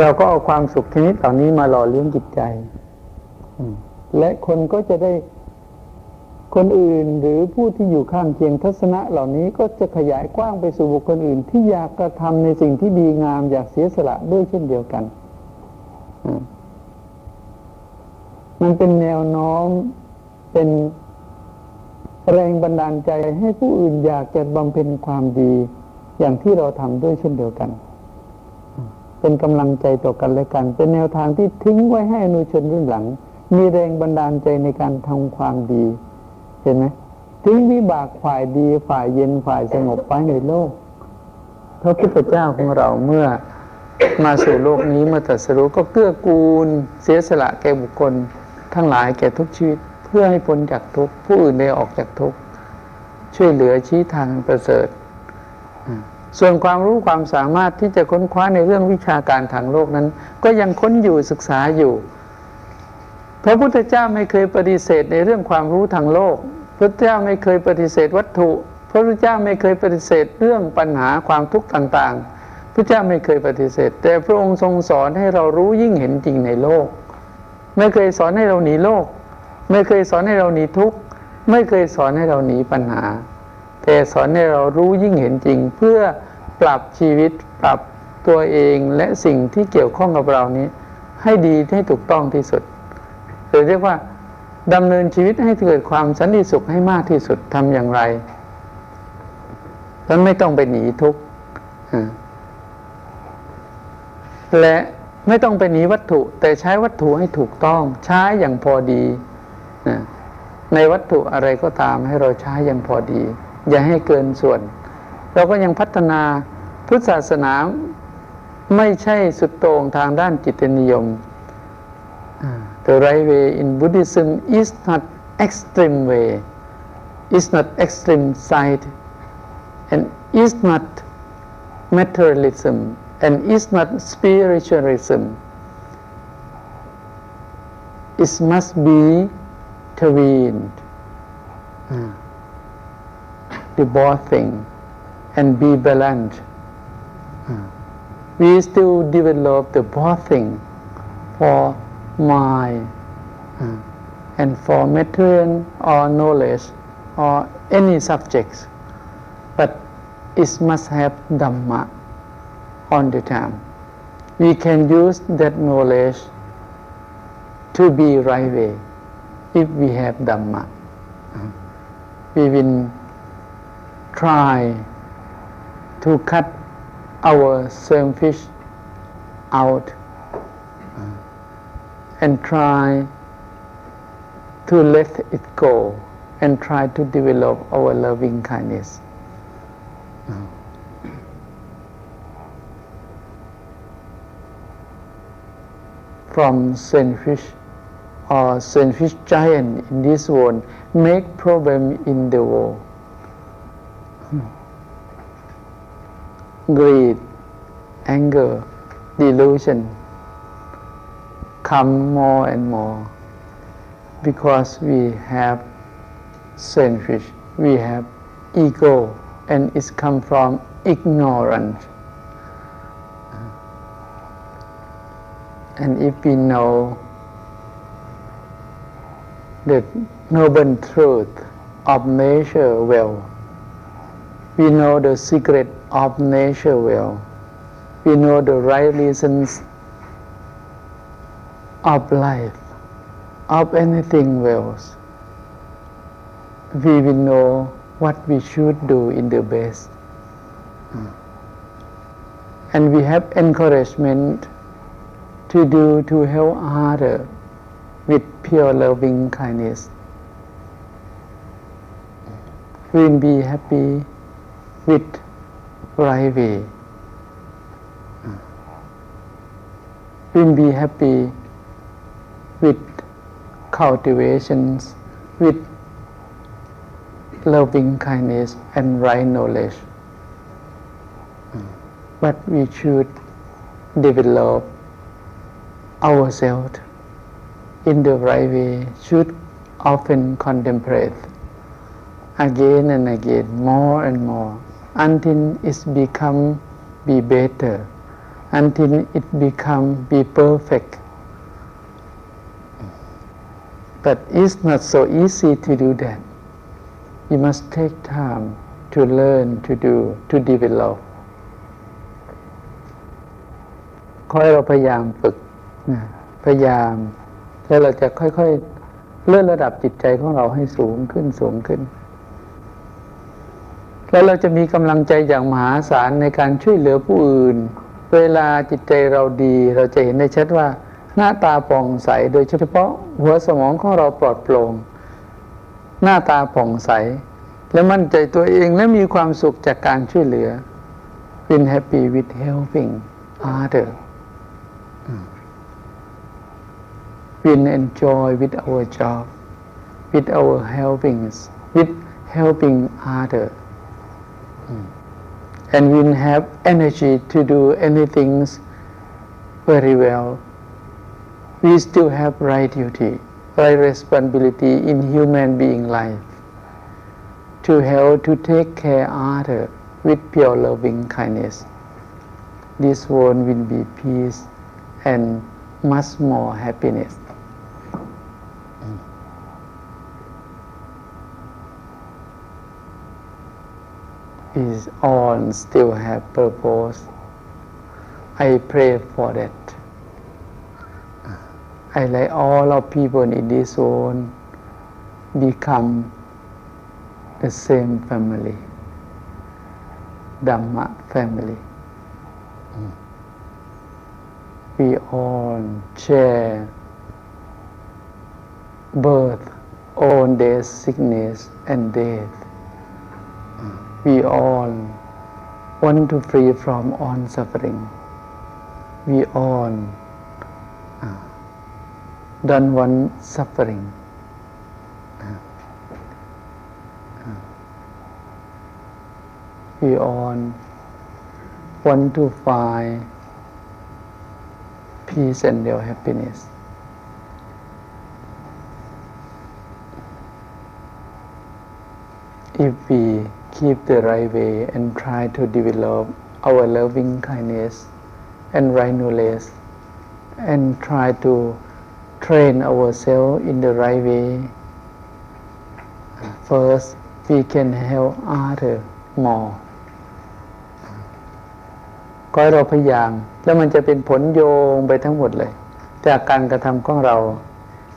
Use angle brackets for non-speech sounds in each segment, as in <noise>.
เราก็เอาความสุขชนิดเหล่านี้มาหล่อเลี้ยงจิตใจและคนก็จะได้คนอื่นหรือผู้ที่อยู่ข้างเคียงทัศนะเหล่านี้ก็จะขยายกว้างไปสู่บุคคลอื่น ที่อยากกระทำในสิ่งที่ดีงามอยากเสียสละด้วยเช่นเดียวกัน มันเป็นแนวน้อมเป็นแรงบันดาลใจให้ผู้อื่นอยากจะบำเพ็ญความดี อย่างที่เราทำด้วยเช่นเดียวกัน เป็นกำลังใจต่อกันและกัน เป็นแนวทางที่ทิ้งไว้ให้อนุชนรุ่นหลัง มีแรงบันดาลใจในการทำความดี เห็นไหมทิ้งวิบากฝ่ายดีฝ่ายเย็นฝ่ายสงบไปในโลกพระพุทธเจ้าของเราเมื่อมาสู่โลกนี้เมื่อตรัสรู้ก็เกื้อกูล เสียสละแก่บุคคล ทั้งหลายแก่ทุกชีวิต เพื่อให้พ้นจากทุกข์ผู้อื่นได้ออกจากทุกข์ช่วยเหลือชี้ทางประเสริฐ ส่วนความรู้ความสามารถที่จะค้นคว้าในเรื่องวิชาการทางโลกนั้น ก็ยังค้นอยู่ศึกษาอยู่ พระพุทธเจ้าไม่เคยปฏิเสธในเรื่องความรู้ทางโลก พระพุทธเจ้าไม่เคยปฏิเสธวัตถุ พระพุทธเจ้าไม่เคยปฏิเสธเรื่องปัญหาความทุกข์ต่างๆ พระเจ้าไม่เคยปฏิเสธ แต่พระองค์ทรงสอนให้เรารู้ยิ่งเห็นจริงในโลก ไม่เคยสอนให้เราหนีโลก ไม่เคยสอนให้เราหนีทุกข์ ไม่เคยสอนให้เราหนีปัญหา แต่สอนให้เรารู้ยิ่งเห็นจริงเพื่อ ปรับชีวิตปรับตัวเองและสิ่งที่เกี่ยวข้องกับเรานี้ ให้ดีให้ถูกต้องที่สุดหรือเรียกว่าดำเนินชีวิตให้เกิดความสันติสุขให้มากที่สุดทำอย่างไรแล้วไม่ต้องไปหนีทุกข์และไม่ต้องไปหนีวัตถุ แต่ใช้วัตถุให้ถูกต้องใช้อย่างพอดีในวัตถุอะไรก็ตามให้เราใช้อย่างพอดี อย่าให้เกินส่วน เราก็ยังพัฒนาพุทธศาสนาไม่ใช่สุดโต่งทางด้านจิตนิยม The right way in Buddhism is not extreme way, is not extreme side, and is not materialism, and is not spiritualism. It must be twined, the both thing, and be balanced. We still develop the both thing for mind and for material or knowledge or any subjects, but it must have Dhamma on the time. We can use that knowledge to be right way if we have Dhamma. We will try to cut our selfish out uh, and try to let it go and try to develop our loving kindness. Uh, from selfish or uh, selfish giant in this world make problem in the world. Greed, anger, delusion come more and more because we have selfish, we have ego, and it's come from ignorance. And if we know the noble truth of nature well, we know the secret of nature will. we know the right reasons of life, of anything else, we will know what we should do in the best. Hmm. And we have encouragement to do to help others with pure loving kindness. We will be happy with right hmm. way. We will be happy with cultivations, with loving kindness and right knowledge. Hmm. But we should develop ourselves in the right way, should often contemplate again and again, more and more, until it become be better, until it become be perfect. But it's not so easy to do that. You must take time to learn to do to develop ขอให้เราพยายามฝึกพยายามแล้วเราจะค่อยๆ เลื่อนระดับจิตใจของเราให้สูงขึ้นสูงขึ้น แล้วเราจะมีกำลังใจอย่างมหาศาลในการช่วยเหลือผู้อื่น เวลาจิตใจเราดีเราจะเห็นได้ชัดว่า หน้าตาผ่องใสโดยเฉพาะหัวสมองของเราปลอดโปร่งหน้าตาผ่องใส และมั่นใจตัวเองและมีความสุขจากการช่วยเหลือ been happy with helping other we enjoy with our job, with our helpings, with helping other. And we have energy to do anything very well. We still have right duty, right responsibility in human being life to help to take care other with pure loving kindness. This one will be peace and much more happiness. Is all still have purpose. I pray for that. I like all of people in this zone become the same family, Dhamma family. We all share birth, old days, sickness, and death we all want to free from all suffering. We all uh, don't want suffering. We all want to find peace and real happiness. If we keep the right way and try to develop our loving kindness and right knowledge and try to train ourselves in the right way. First, we can help others more ก็เราพยายาม แล้วมันจะเป็นผลโยงไปทั้งหมดเลย จากการกระทำของเรา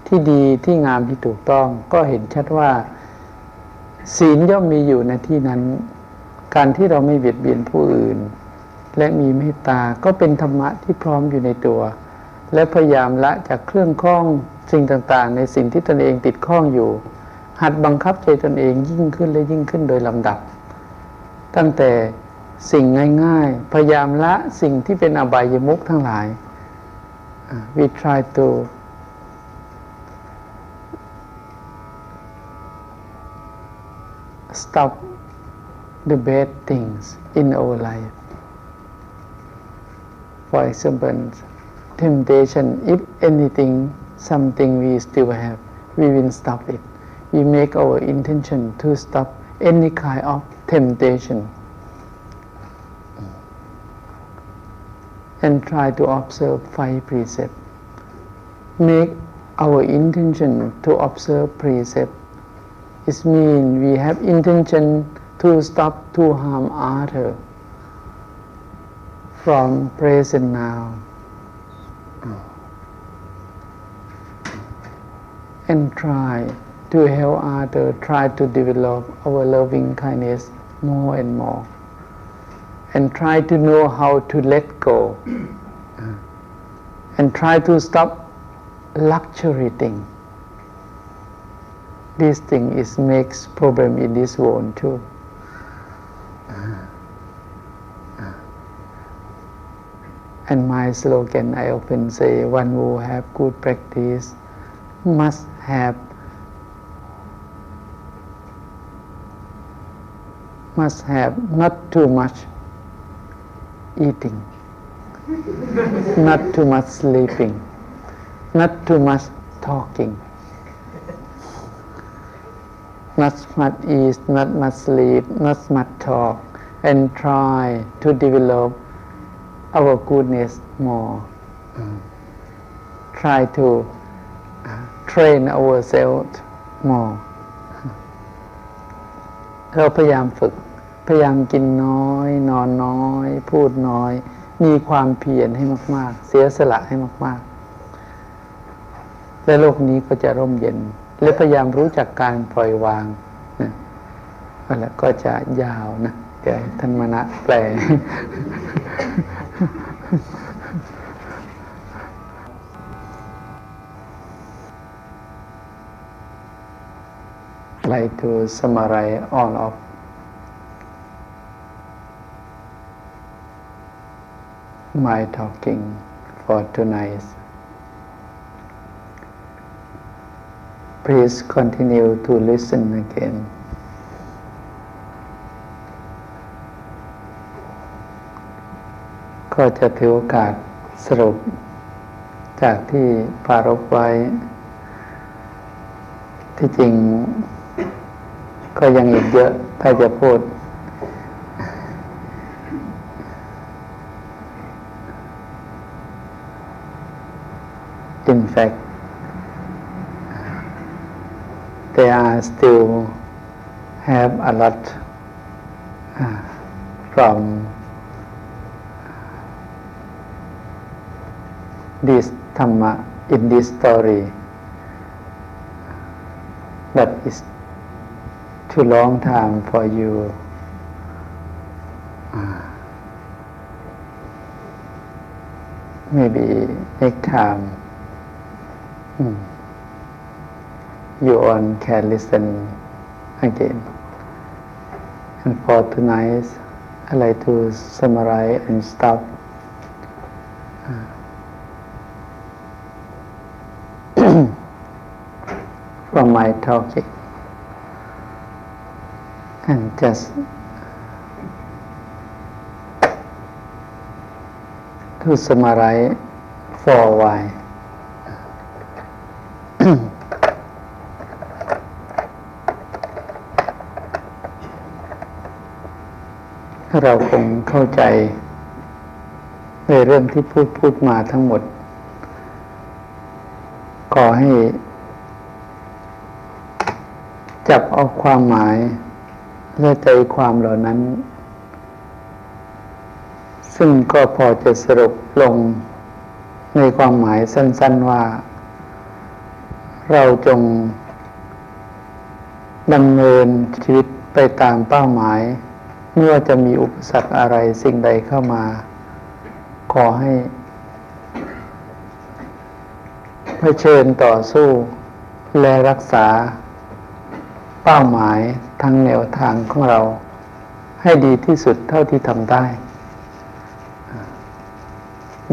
ที่ดีที่งามที่ถูกต้องก็เห็นชัดว่า ศีลย่อมมีอยู่ในที่นั้น การที่เราไม่เบียดเบียนผู้อื่น และมีเมตตาก็เป็นธรรมะที่พร้อมอยู่ในตัว และพยายามละจากเครื่องข้องสิ่งต่างๆ ในสิ่งที่ตนเองติดข้องอยู่ หัดบังคับใจตนเองยิ่งขึ้นและยิ่งขึ้นโดยลำดับ ตั้งแต่สิ่งง่ายๆ พยายามละสิ่งที่เป็นอบายมุขทั้งหลาย we try to stop the bad things in our life. For example, temptation, if anything, something we still have, we will stop it. We make our intention to stop any kind of temptation and try to observe five precepts. Make our intention to observe precepts it means we have intention to stop to harm other from present now. And try to help others, try to develop our loving kindness more and more. And try to know how to let go. And try to stop luxury this thing is makes problem in this world too. And my slogan, I often say, one who have good practice must have must have not too much eating, not too much sleeping, not too much talking not much eat, not much sleep, not much talk, and try to develop our goodness more try to train ourselves more เราพยายามฝึก พยายามกินน้อย นอนน้อย พูดน้อย มีความเพียรให้มาก ๆ เสียสละให้มาก ๆ และโลกนี้ก็จะร่มเย็น และพยายามรู้จักการปล่อยวางนะแล้วก็จะยาวนะเดี๋ยวให้ท่านมณะแปล try to summarize all of my talking for tonight. Please continue to listen again. ก็จะถือโอกาสสรุป จากที่ปารบไว้ ที่จริง ก็ยังอีกเยอะ ถ้าจะพูด In fact, they are still have a lot uh, from this Dhamma in this story. But it's too long time for you. Uh, maybe next time mm, you all can listen again. And for tonight, I like to summarize and stop. Uh, <clears throat> from my talking and just to summarize for a while. เราคงเข้าใจ ในเรื่องที่พูดพูดมาทั้งหมด ขอให้ จับเอาความหมาย และใจความเหล่านั้น ซึ่งก็พอจะสรุปลงในความหมายสั้น ๆว่า เราจงดำเนินชีวิตไปตามเป้าหมาย ไม่ว่าจะมีอุปสรรคอะไรสิ่งใดเข้ามา ขอให้เผชิญต่อสู้ และรักษา เป้าหมายทางแนวทางของเรา ให้ดีที่สุดเท่าที่ทำได้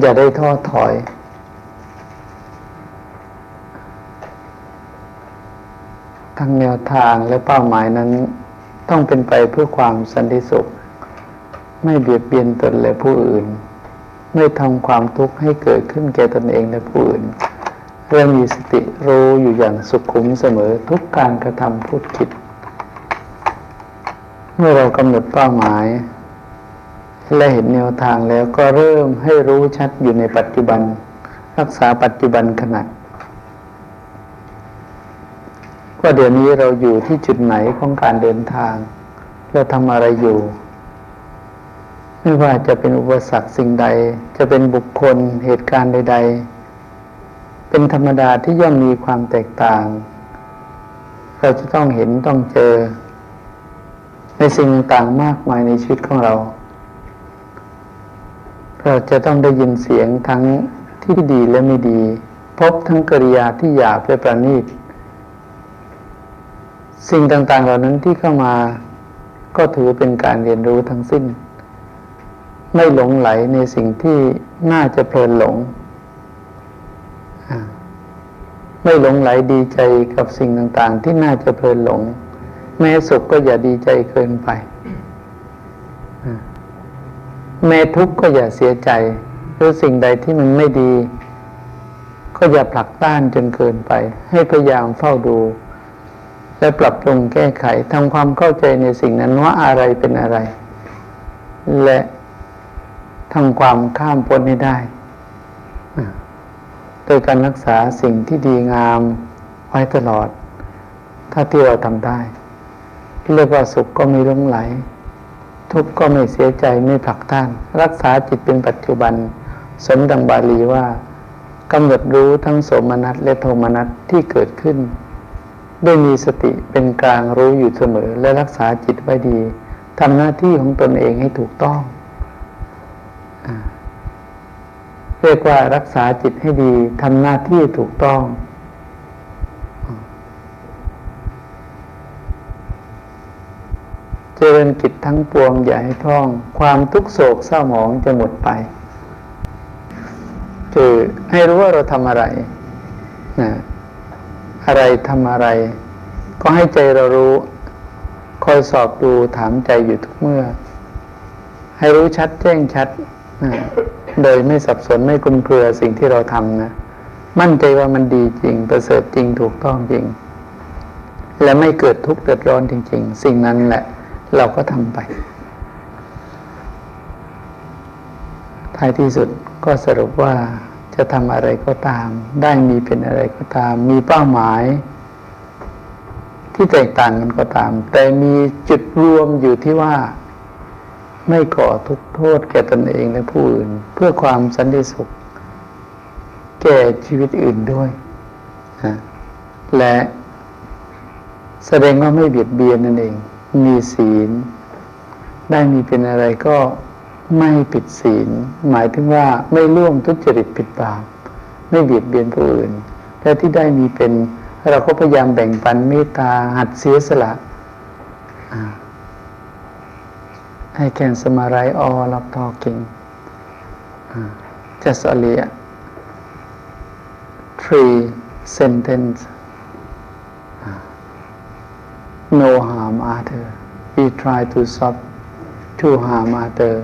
อย่าได้ท้อถอยทางแนวทางและเป้าหมายนั้น ต้องเป็นไปเพื่อความสันติสุข ไม่เบียดเบียนตนและผู้อื่น ไม่ทำความทุกข์ให้เกิดขึ้นแก่ตนเองและผู้อื่นเรื่องมีสติรู้อยู่อย่างสุขุมเสมอทุกการกระทำพูดคิด เมื่อเรากำหนดเป้าหมาย และเห็นแนวทางแล้วก็เริ่มให้รู้ชัดอยู่ในปัจจุบัน รักษาปัจจุบันขณะ ว่าเดี๋ยวนี้เราอยู่ที่จุดไหนของการเดินทาง เราทำอะไรอยู่ ไม่ว่าจะเป็นอุปสรรคสิ่งใด จะเป็นบุคคลเหตุการณ์ใด ๆ เป็นธรรมดาที่ย่อมมีความแตกต่าง เราจะต้องเห็นต้องเจอ ในสิ่งต่างๆมากมายในชีวิตของเรา เราจะต้องได้ยินเสียงทั้งที่ดีและไม่ดี พบทั้งกริยาที่หยาบและประณีต สิ่งต่างๆ เหล่านั้นที่เข้ามา ก็ถือเป็นการเรียนรู้ทั้งสิ้น ไม่หลงไหลในสิ่งที่น่าจะเพลินหลง ไม่หลงไหลดีใจกับสิ่งต่างๆ ที่น่าจะเพลินหลง แม้สุขก็อย่าดีใจเกินไป แม้ทุกข์ก็อย่าเสียใจหรือสิ่งใดที่มันไม่ดี ก็อย่าผลักต้านจนเกินไป ให้พยายามเฝ้าดู และปรับปรุงแก้ไขทำความเข้าใจในสิ่งนั้นว่าอะไรเป็นอะไร และทำความข้ามพ้นให้ได้ โดยการรักษาสิ่งที่ดีงามไว้ตลอด ถ้าที่เราทำได้ เรียกว่าสุขก็ไม่ลงไหล ทุกข์ก็ไม่เสียใจไม่ผลักท่าน รักษาจิตเป็นปัจจุบัน สมดังบาลีว่ากำหนดรู้ทั้งสมนัสและโทมนัสที่เกิดขึ้น ด้วยมีสติเป็นกลางรู้อยู่เสมอและรักษาจิตไว้ดีทำหน้าที่ของตนเองให้ถูกต้องเรียกว่ารักษาจิตให้ดีทำหน้าที่ถูกต้อง เจริญกิจทั้งปวงอย่าให้พร่อง ความทุกโศกเศร้าหมองจะหมดไปคือให้รู้ว่าเราทำอะไรนะ อะไรทำอะไร ก็ให้ใจเรารู้ คอยสอบดูถามใจอยู่ทุกเมื่อ ให้รู้ชัดแจ้งชัด โดยไม่สับสนไม่คลุมเครือสิ่งที่เราทำนะ มั่นใจว่ามันดีจริง ประเสริฐจริงถูกต้องจริง และไม่เกิดทุกข์เดือดร้อนจริง ๆ สิ่งนั้นแหละ เราก็ทำไปท้ายที่สุดก็สรุปว่า จะทำอะไรก็ตาม ได้มีเป็นอะไรก็ตาม มีเป้าหมาย ที่แตกต่างกันก็ตาม แต่มีจุดรวมอยู่ที่ว่า ไม่ก่อทุกข์โทษแก่ตนเองและผู้อื่น เพื่อความสันติสุข แก่ชีวิตอื่นด้วย และแสดงว่าไม่เบียดเบียนนั่นเอง มีศีล ได้มีเป็นอะไรก็ ไม่ผิดศีล หมายถึงว่าไม่ร่วมทุจริตผิดบาปไม่เบียดเบียนผู้อื่น และที่ได้มีเป็นเราก็พยายามแบ่งปันเมตตาหัดเสียสละให้แคนสมาไรออรับทอเก่งจะสเลีย three sentence no harm other we try to stop to harm other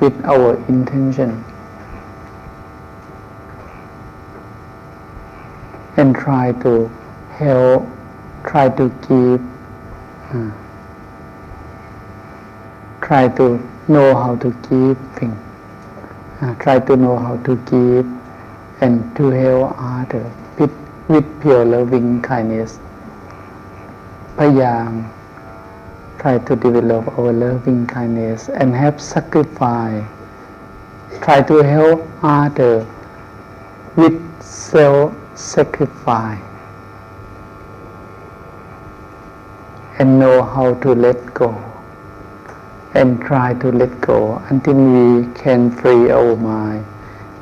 with our intention and try to help try to give uh, try to know how to give things. Uh, try to know how to give and to help others with, with pure loving kindness. พยายาม try to develop our loving kindness and have sacrifice. Try to help others with self-sacrifice and know how to let go and try to let go until we can free our mind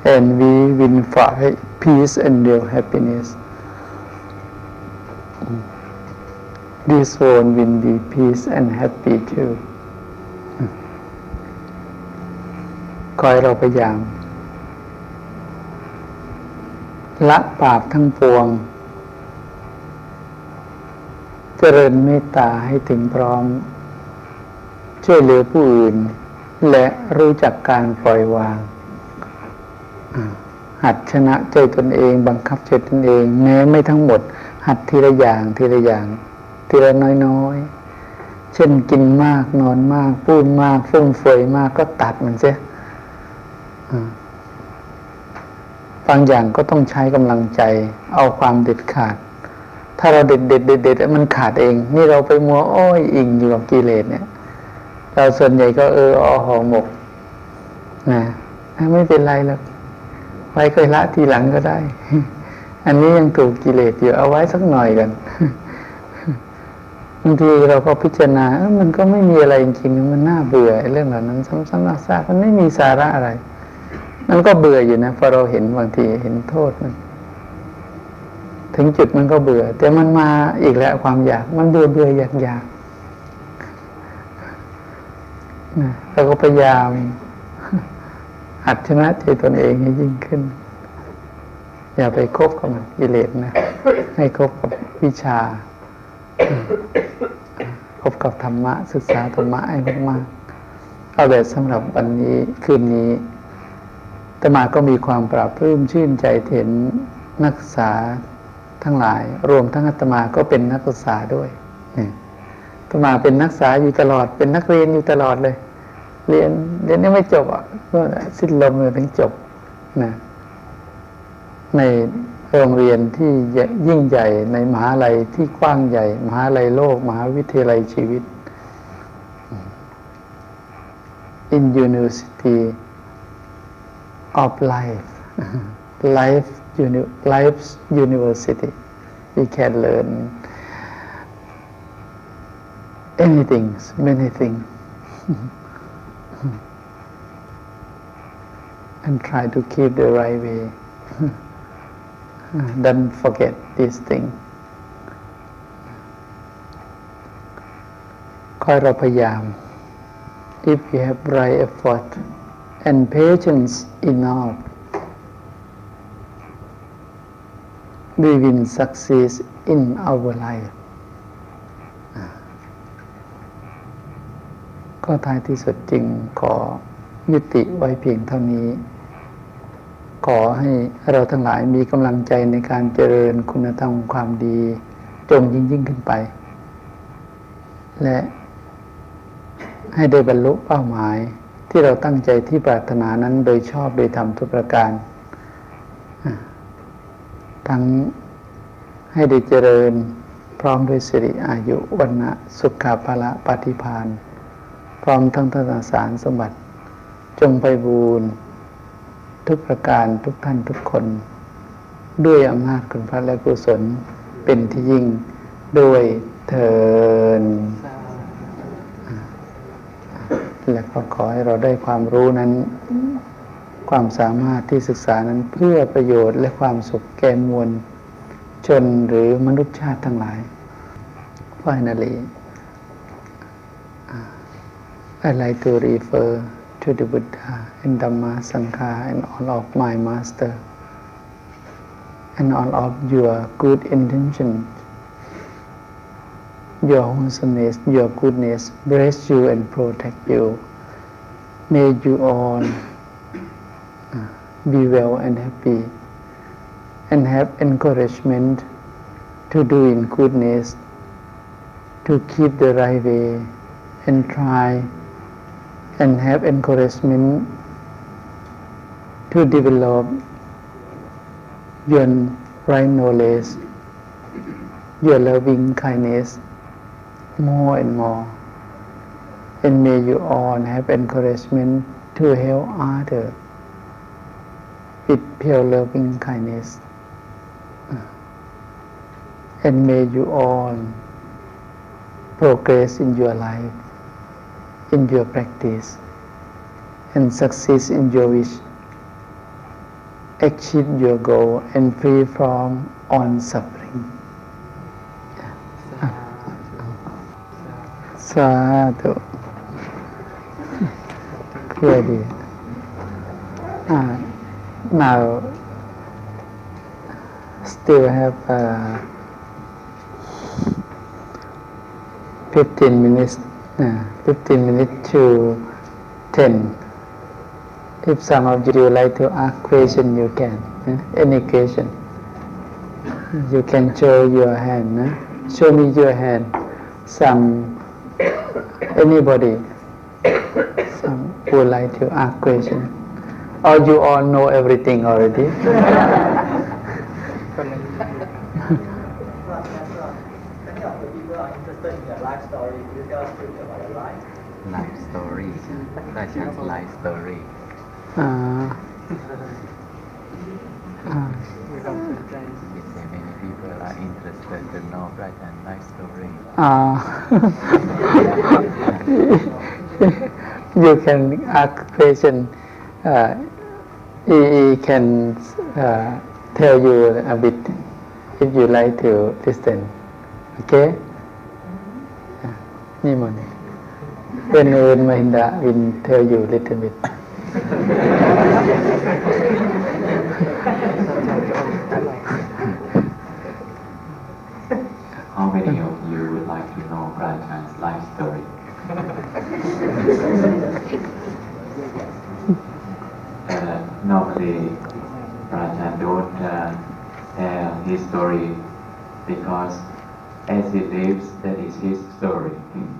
and we will find peace and real happiness. This one will be peace and happy too. คอยเราพยายาม ละบาปทั้งปวง เจริญเมตตาให้ถึงพร้อม ช่วยเหลือผู้อื่น และรู้จักการปล่อยวาง หัดชนะใจตนเอง บังคับใจตนเอง แม้ไม่ทั้งหมด หัดทีละอย่างทีละอย่าง ทีละน้อยๆ เช่นกินมากนอนมาก พูดมากฟุ่มเฟือยมากก็ตัดมันเสียบางอย่างก็ต้องใช้กำลังใจ เอาความเด็ดขาด ถ้าเราเด็ดเด็ดเด็ดเด็ดมันขาดเอง นี่เราไปมัวอ้อยอิงอยู่กับกิเลสเนี่ย เราส่วนใหญ่ก็เอออหอหมกนะไม่เป็นไรหรอกไว้เคยละทีหลังก็ได้ อันนี้ยังถูกกิเลสอยู่เอาไว้สักหน่อยกัน บางทีเราก็พิจารณาเออมันก็ไม่มีอะไรจริงๆมันน่าเบื่อเรื่องเหล่านั้นซ้ำๆซากๆมันไม่มีสาระอะไร มันก็เบื่ออยู่นะพอเราเห็นบางทีเห็นโทษมันถึงจุดมันก็เบื่อ แต่มันมาอีกแล้วความอยาก มันเบื่อเบื่ออยากอยากเราก็พยายามหัดชนะใจตนเองให้ยิ่งขึ้น อย่าไปคบกับมันกิเลสนะ ให้คบกับวิชา คบกับธรรมะ ศึกษาธรรมะให้มากๆเอาแต่สำหรับวันนี้คืนนี้ตมาก็มีความปราบปลื้มชื่นใจเห็นนักศึกษาทั้งหลาย รวมทั้งอาตมาก็เป็นนักศึกษาด้วยตมาเป็นนักศึกษาอยู่ตลอด เป็นนักเรียนอยู่ตลอดเลย เรียนเรียนนี่ไม่จบอะสิ้นลมเลยถึงจบนะใน โรงเรียนที่ยิ่งใหญ่ในมหาลัยที่กว้างใหญ่ มหาลัยโลก มหาวิทยาลัยชีวิต in university of life life uni- life's university we can learn anything many things and try to keep the right way don't forget this thing คอยเราพยายาม if we have right effort and patience enough we will succeed in our life ก็ท้ายที่สุดจริงขอยุติไว้เพียงเท่านี้ ขอให้เราทั้งหลายมีกำลังใจในการเจริญคุณธรรมความดี จงยิ่งยิ่งขึ้นไป และให้ได้บรรลุเป้าหมายที่เราตั้งใจที่ปรารถนานั้นโดยชอบโดยธรรมทุกประการ ทั้งให้ได้เจริญพร้อมด้วยสิริอายุวันนะสุขภาละปฏิพาน พร้อมทั้งทศสารสมบัติ จงไปบูรณ์ ทุกประการทุกท่านทุกคน ด้วยอำนาจคุณพระและกุศลเป็นที่ยิ่งด้วยเทินและก็ขอให้เราได้ความรู้นั้น ความสามารถที่ศึกษานั้นเพื่อประโยชน์และความสุขแก่มวลชนหรือมนุษยชาติทั้งหลาย Finally I like to refer to the Buddha and Dhamma Sangha and all of my master and all of your good intentions your wholesomeness, your goodness, bless you and protect you. May you all uh, be well and happy and have encouragement to do in goodness, to keep the right way and try and have encouragement to develop your right knowledge, your loving kindness more and more. And may you all have encouragement to help others with pure loving kindness. And may you all progress in your life, in your practice, and succeed in your wish. Achieve your goal and free from all suffering. สาธุ clear ดี uh, now still have uh, 15 minutes uh, 15 minutes to 10 if some of you would like to ask question you can uh, any question. You can show your hand uh, show me your hand. Some anybody some would like to ask question. Or you all know everything already <laughs> life story. <laughs> Uh, uh, many people are interested to know black and life story. Uh, <laughs> you can ask patient. Uh, he, can uh, tell you a bit if you like to listen. Okay? Mm-hmm. Yeah. เป็นเอินมาหินดา will tell you little bit How many of you would like to know Rajan's life story uh, normally Rajan don't uh, tell his story because as he lives that is his story you know